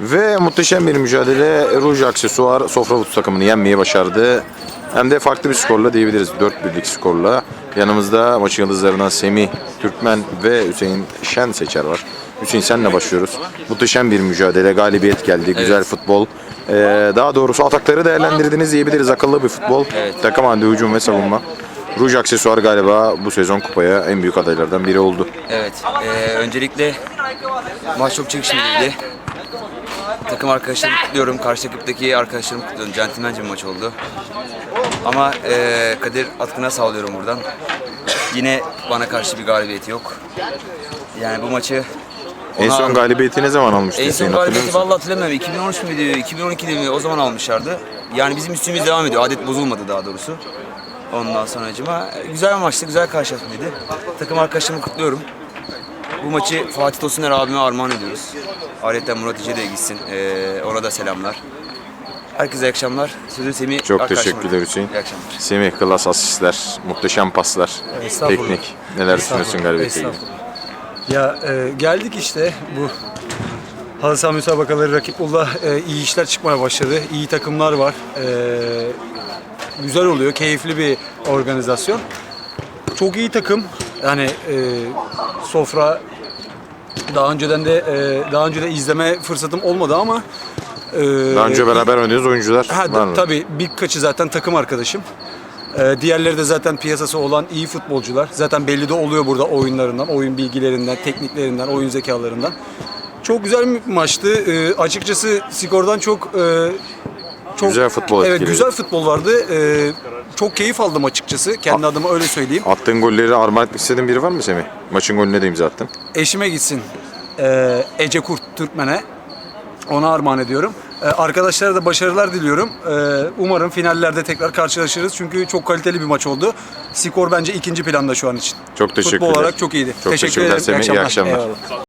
Ve muhteşem bir mücadele Rouge Aksesuar Sofravut takımını yenmeyi başardı. Hem de farklı bir skorla diyebiliriz. 4 birlik skorla. Yanımızda maçın yıldızlarından Semih Türkmen ve Hüseyin Şen Seçer var. Hüseyin senle başlıyoruz. Muhteşem bir mücadele, galibiyet geldi, güzel futbol. Ee, daha doğrusu atakları değerlendirdiniz diyebiliriz. Akıllı bir futbol. Takım halinde hücum ve savunma. Rouge Aksesuar galiba bu sezon kupaya en büyük adaylardan biri oldu. Evet. eee, öncelikle maç çok çekişmeliydi. Takım arkadaşlarımı kutluyorum. Karşı ekipteki arkadaşlarımı kutluyorum. Centilmence bir maç oldu. Ama eee Kadir Atkın'a sağlıyorum buradan. Yine bana karşı bir galibiyeti yok. Yani bu maçı En son galibiyeti ne zaman almıştı en son galibiyeti vallahi hatırlamıyorum. 2013 müydü, 2012'de mi o zaman almışlardı. Yani bizim üstümüz devam ediyor. Adet bozulmadı daha doğrusu. Ondan sonra güzel bir maçtı, güzel karşılaşmaydı. Takım arkadaşlarımı kutluyorum. Bu maçı Fatih Tosuner abime armağan ediyoruz. Ayrıca Murat İce de gitsin. Ee, ona da selamlar. Herkese iyi akşamlar. Sözü Semih Çok arkadaşıma teşekkürler veriyorum. Hüseyin. İyi akşamlar. Semih klas asistler, muhteşem paslar, Estağfurullah. teknik. Neler düşünüyorsun galibiyete ilgili? Ya e, geldik işte bu halı saha müsabakaları Rakipullah e, iyi işler çıkmaya başladı. İyi takımlar var. E, güzel oluyor. Keyifli bir organizasyon. Çok iyi takım. Yani e, sofra daha önceden de e, daha önce de izleme fırsatım olmadı ama e, Daha önce beraber oynadığınız oyuncular Ha, var mı? tabii birkaçı zaten takım arkadaşım. Ee, diğerleri de zaten piyasası olan iyi futbolcular. Zaten belli de oluyor burada oyunlarından, oyun bilgilerinden, tekniklerinden, oyun zekalarından. Çok güzel bir maçtı. Ee, açıkçası skordan çok e, çok Güzel futbol Evet, etkiledi. güzel futbol vardı. Ee, çok keyif aldım açıkçası. Kendi adıma öyle söyleyeyim. Attığın golleri armağan etmek istediğin biri var mı Semih? Maçın golüne de imza attın. Eşime gitsin. Ee, Ece Kurt Türkmen'e. Ona armağan ediyorum. Ee, arkadaşlara da başarılar diliyorum. Ee, umarım finallerde tekrar karşılaşırız. Çünkü çok kaliteli bir maç oldu. Skor bence ikinci planda şu an için. Çok teşekkürler. Futbol olarak çok iyiydi. Çok teşekkürler. Semih, iyi akşamlar. Eyvallah.